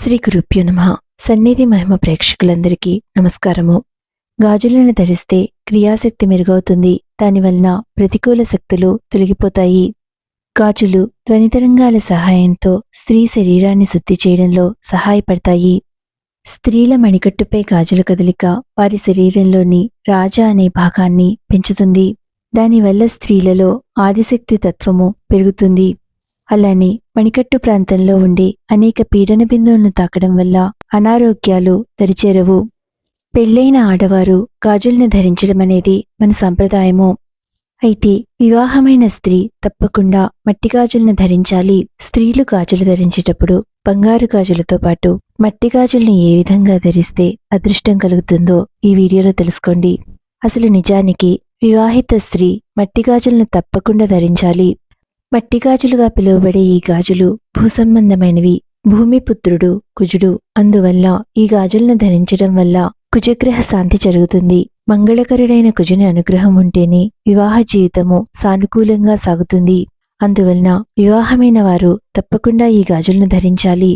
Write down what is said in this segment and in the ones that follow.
శ్రీ గురుభ్యో నమ. సన్నిధి మహిమ ప్రేక్షకులందరికీ నమస్కారము. గాజులను ధరిస్తే క్రియాశక్తి మెరుగవుతుంది. దానివలన ప్రతికూల శక్తులు తొలగిపోతాయి. గాజులు ధ్వనితరంగాల సహాయంతో స్త్రీ శరీరాన్ని శుద్ధి చేయడంలో సహాయపడతాయి. స్త్రీల మణికట్టుపై గాజుల కదలిక వారి శరీరంలోని రాజా అనే భాగాన్ని పెంచుతుంది. దానివల్ల స్త్రీలలో ఆదిశక్తి తత్వము పెరుగుతుంది. అలానే మణికట్టు ప్రాంతంలో ఉండే అనేక పీడన బిందువులను తాకడం వల్ల అనారోగ్యాలు దరిచేరవు. పెళ్ళైన ఆడవారు గాజుల్ని ధరించడం అనేది మన సంప్రదాయము. అయితే వివాహమైన స్త్రీ తప్పకుండా మట్టి గాజులను ధరించాలి. స్త్రీలు గాజులు ధరించేటప్పుడు బంగారు గాజులతో పాటు మట్టి గాజుల్ని ఏ విధంగా ధరిస్తే అదృష్టం కలుగుతుందో ఈ వీడియోలో తెలుసుకోండి. అసలు నిజానికి వివాహిత స్త్రీ మట్టి గాజులను తప్పకుండా ధరించాలి. మట్టి గాజులుగా పిలువబడే ఈ గాజులు భూసంబంధమైనవి. భూమిపుత్రుడు కుజుడు అందువల్ల ఈ గాజులను ధరించడం వల్ల కుజగ్రహ శాంతి జరుగుతుంది. మంగళకరుడైన కుజుని అనుగ్రహం ఉంటేనే వివాహ జీవితము సానుకూలంగా సాగుతుంది. అందువలన వివాహమైన వారు తప్పకుండా ఈ గాజులను ధరించాలి.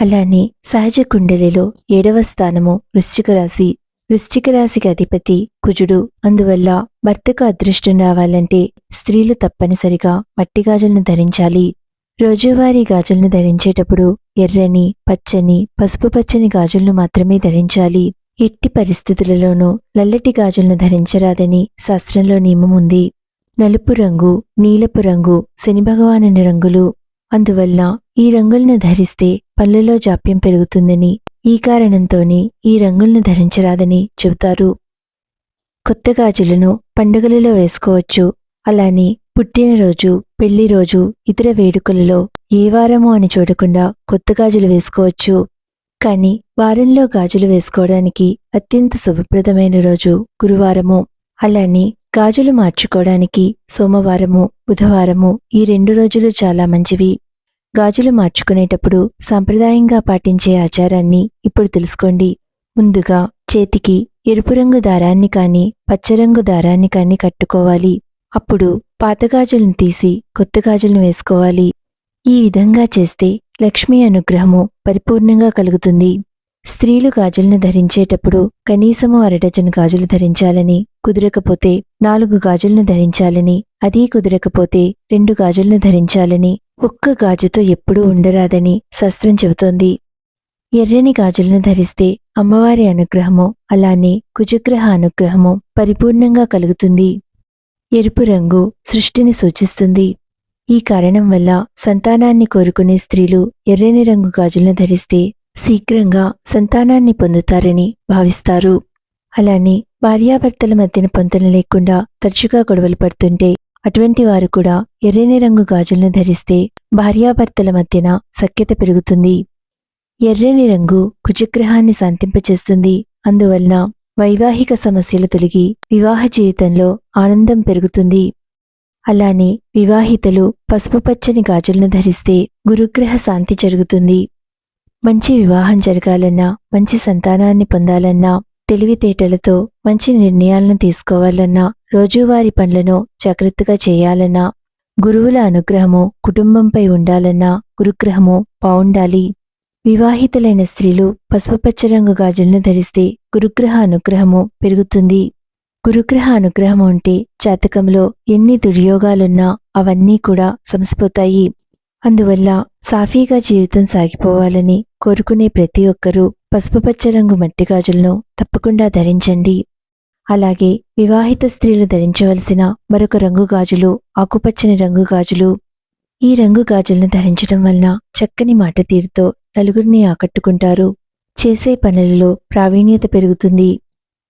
అలానే సహజ కుండలిలో ఏడవ స్థానము వృశ్చిక రాశి వృశ్చిక రాశికి అధిపతి కుజుడు. అందువల్ల భర్తకు అదృష్టం రావాలంటే స్త్రీలు తప్పనిసరిగా మట్టి గాజులను ధరించాలి. రోజువారీ గాజులను ధరించేటప్పుడు ఎర్రని పచ్చని పసుపు పచ్చని గాజులను మాత్రమే ధరించాలి. ఎట్టి పరిస్థితులలోనూ నల్లటి గాజులను ధరించరాదని శాస్త్రంలో నియమం ఉంది. నలుపు రంగు నీలపు రంగు శని భగవానుని రంగులు. అందువల్ల ఈ రంగులను ధరిస్తే పళ్ళలో జాప్యం పెరుగుతుందని ఈ కారణంతోనే ఈ రంగులను ధరించరాదని చెబుతారు. కొత్త గాజులను పండుగలలో వేసుకోవచ్చు. అలానే పుట్టినరోజు పెళ్ళి రోజు ఇతర వేడుకలలో ఏ వారమో అని చూడకుండా కొత్త గాజులు వేసుకోవచ్చు. కానీ వారంలో గాజులు వేసుకోవడానికి అత్యంత శుభప్రదమైన రోజు గురువారము. అలానే గాజులు మార్చుకోవడానికి సోమవారము బుధవారము ఈ రెండు రోజులు చాలా మంచివి. గాజులు మార్చుకునేటప్పుడు సాంప్రదాయంగా పాటించే ఆచారాన్ని ఇప్పుడు తెలుసుకోండి. ముందుగా చేతికి ఎరుపు రంగు దారాన్ని కాని పచ్చరంగు దారాన్ని కాని కట్టుకోవాలి. అప్పుడు పాత గాజులను తీసి కొత్త గాజులను వేసుకోవాలి. ఈ విధంగా చేస్తే లక్ష్మీ అనుగ్రహము పరిపూర్ణంగా కలుగుతుంది. స్త్రీలు గాజులను ధరించేటప్పుడు కనీసము అరడజను గాజులు ధరించాలని కుదరకపోతే నాలుగు గాజులను ధరించాలని అదీ కుదరకపోతే రెండు గాజులను ధరించాలని ఒక్క గాజుతో ఎప్పుడూ ఉండరాదని శాస్త్రం చెబుతోంది. ఎర్రని గాజులను ధరిస్తే అమ్మవారి అనుగ్రహము అలానే కుజగ్రహ అనుగ్రహము పరిపూర్ణంగా కలుగుతుంది. ఎరుపు రంగు సృష్టిని సూచిస్తుంది. ఈ కారణం వల్ల సంతానాన్ని కోరుకునే స్త్రీలు ఎర్రని రంగు గాజులను ధరిస్తే శీఘ్రంగా సంతానాన్ని పొందుతారని భావిస్తారు. అలానే భార్యాభర్తల మధ్యన పొంతన లేకుండా తరచుగా గొడవలు పడుతుంటే అటువంటి వారు కూడా ఎర్రని రంగు గాజులను ధరిస్తే భార్యాభర్తల మధ్యన సఖ్యత పెరుగుతుంది. ఎర్రని రంగు కుజగ్రహాన్ని శాంతింపచేస్తుంది. అందువలన వైవాహిక సమస్యలు తొలగి వివాహ జీవితంలో ఆనందం పెరుగుతుంది. అలానే వివాహితలు పసుపు పచ్చని గాజులను ధరిస్తే గురుగ్రహ శాంతి జరుగుతుంది. మంచి వివాహం జరగాలన్నా మంచి సంతానాన్ని పొందాలన్నా తెలివితేటలతో మంచి నిర్ణయాలను తీసుకోవాలన్నా రోజువారీ పనులను జాగ్రత్తగా చేయాలన్నా గురువుల అనుగ్రహము కుటుంబంపై ఉండాలన్నా గురుగ్రహము బావుండాలి వివాహితులైన స్త్రీలు పసుపుపచ్చ రంగు గాజులను ధరిస్తే గురుగ్రహ అనుగ్రహము పెరుగుతుంది. గురుగ్రహ అనుగ్రహం ఉంటే జాతకంలో ఎన్ని దుర్యోగాలున్నా అవన్నీ కూడా సమసిపోతాయి. అందువల్ల సాఫీగా జీవితం సాగిపోవాలని కోరుకునే ప్రతి ఒక్కరూ పసుపుపచ్చ రంగు మట్టి గాజులను తప్పకుండా ధరించండి. అలాగే వివాహిత స్త్రీలు ధరించవలసిన మరొక రంగు గాజులు ఆకుపచ్చని రంగు గాజులు. ఈ రంగు గాజులను ధరించడం వలన చక్కని మాట తీరుతో నలుగురిని ఆకట్టుకుంటారు. చేసే పనులలో ప్రావీణ్యత పెరుగుతుంది.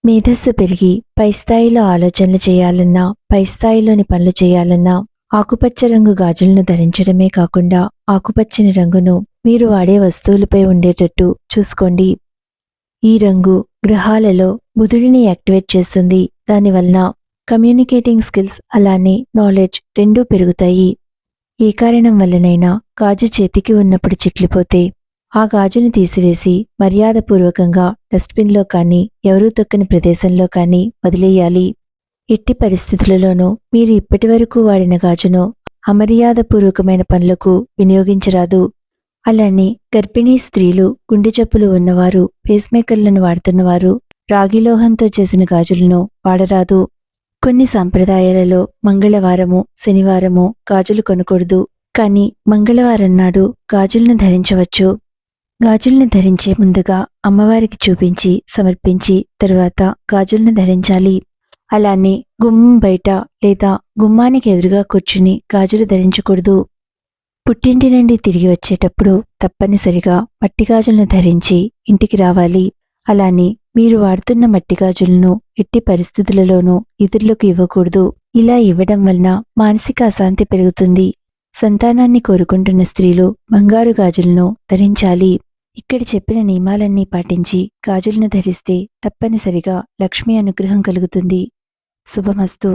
మేధస్సు పెరిగి పై స్థాయిలో ఆలోచనలు చేయాలన్నా పై స్థాయిలోని పనులు చేయాలన్నా ఆకుపచ్చ రంగు గాజులను ధరించడమే కాకుండా ఆకుపచ్చని రంగును మీరు వాడే వస్తువులపై ఉండేటట్టు చూసుకోండి. ఈ రంగు గ్రహాలలో బుధుడిని యాక్టివేట్ చేస్తుంది. దానివలన కమ్యూనికేటింగ్ స్కిల్స్ అలానే నాలెడ్జ్ రెండూ పెరుగుతాయి. ఏ కారణం వల్లనైనా గాజు చేతికి ఉన్నప్పుడు చిట్లిపోతే ఆ గాజును తీసివేసి మర్యాదపూర్వకంగా డస్ట్బిన్లో కానీ ఎవరూ తొక్కని ప్రదేశంలో కానీ వదిలేయాలి. ఎట్టి పరిస్థితులలోనూ మీరు ఇప్పటివరకు వాడిన గాజును అమర్యాదపూర్వకమైన పనులకు వినియోగించరాదు. అలానే గర్భిణీ స్త్రీలు గుండె జబ్బులు ఉన్నవారు పేస్మేకర్లను వాడుతున్నవారు రాగిలోహంతో చేసిన గాజులను వాడరాదు. కొన్ని సాంప్రదాయాలలో మంగళవారము శనివారము గాజులు కొనకూడదు. కానీ మంగళవారం నాడు గాజులను ధరించవచ్చు. గాజులను ధరించే ముందుగా అమ్మవారికి చూపించి సమర్పించి తరువాత గాజులను ధరించాలి. అలానే గుమ్మం బయట లేదా గుమ్మానికి ఎదురుగా కూర్చుని గాజులు ధరించకూడదు. పుట్టింటి నుండి తిరిగి వచ్చేటప్పుడు తప్పనిసరిగా మట్టి గాజులను ధరించి ఇంటికి రావాలి. అలానే మీరు వాడుతున్న మట్టి గాజులను ఎట్టి పరిస్థితులలోనూ ఇతరులకు ఇవ్వకూడదు. ఇలా ఇవ్వడం వలన మానసిక అశాంతి పెరుగుతుంది. సంతానాన్ని కోరుకుంటున్న స్త్రీలు బంగారు గాజులను ధరించాలి. ఇక్కడ చెప్పిన నియమాలన్నీ పాటించి గాజులను ధరిస్తే తప్పనిసరిగా లక్ష్మీ అనుగ్రహం కలుగుతుంది. శుభమస్తు.